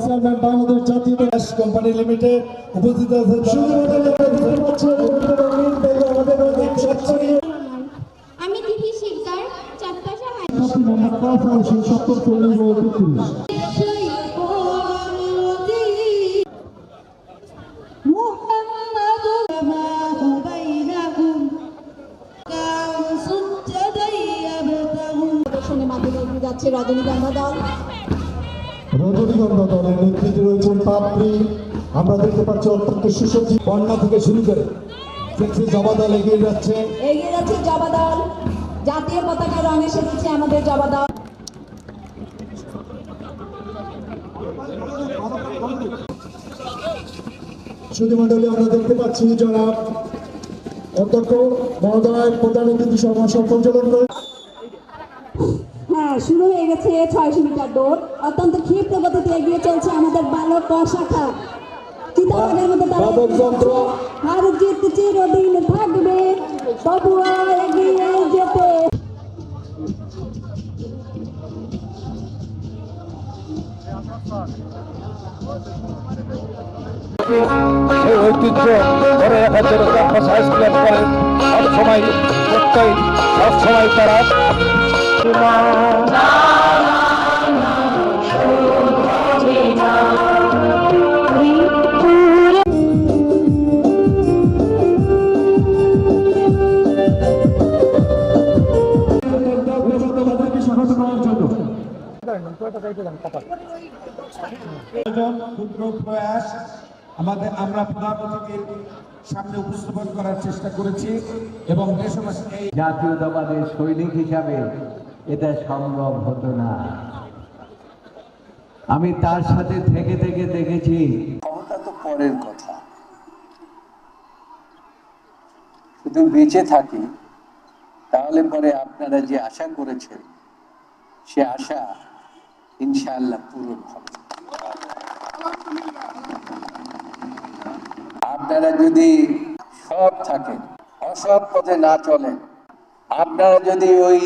Chairman Bangladesh জাতীয় company limited উপস্থিত আছেন শিক্ষার্থী মোহাম্মদ কাউফার সত্তর চল্লিশ তেত্রিশ যাচ্ছে রজনীগন্ধা দল রজনীগন্ধা দলের নেতৃত্বে রয়েছেন আমরা দেখতে পাচ্ছি অত্যন্ত সুসজ্জিত বন্যা শুরু করে। দেখছি জবা দল এগিয়ে যাচ্ছে। এগিয়ে যাচ্ছে জবা দল। জাতীয় পতাকা রঙে সেজেছে আমাদের জবা সুধী আমরা দেখতে পাচ্ছি জনাব অধ্যক্ষ মহোদয় প্রধান অতিথি সভা সঞ্চালন করে হ্যাঁ শুরু হয়ে গেছে ছয়শো মিটার দৌড়। অত্যন্ত ক্ষিপ্র গতিতে এগিয়ে চলছে আমাদের বালক শাখা চিতাবাগের মধ্যে তারা এগিয়ে হার জিত চিরদিন থাকবে। তবুও সেই ঐতিহ্য ধরে রাখার জন্য ক্যাম্পাস হাই স্কুলের সবসময় সবসময় তারা ক্ষুদ্র প্রয়াস আমাদের আমরা প্রধান সামনে উপস্থাপন করার চেষ্টা করেছি এবং দেশবাসী জাতীয়তাবাদের সৈনিক হিসাবে এটা সম্ভব হতো না। আমি তার সাথে থেকে থেকে দেখেছি। ক্ষমতা তো পরের কথা। শুধু বেঁচে থাকি তাহলে পরে আপনারা যে আশা করেছেন সে আশা ইনশাআল্লাহ, পূরণ হবে। আপনারা যদি সৎ থাকেন, অসৎ পথে না চলেন, আপনারা যদি ওই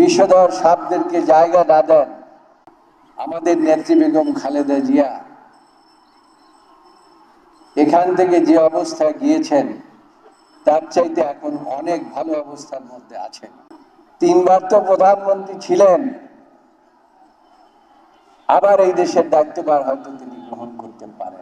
বিষধর সাপদেরকে জায়গা না দেন, আমাদের নেত্রী বেগম খালেদা জিয়া এখান থেকে যে অবস্থায় গিয়েছেন, তার চাইতে এখন অনেক ভালো অবস্থার মধ্যে আছেন। তিনবার তো প্রধানমন্ত্রী ছিলেন। আবার এই দেশের দায়িত্বভার হয়তো তিনি গ্রহণ করতে পারেন।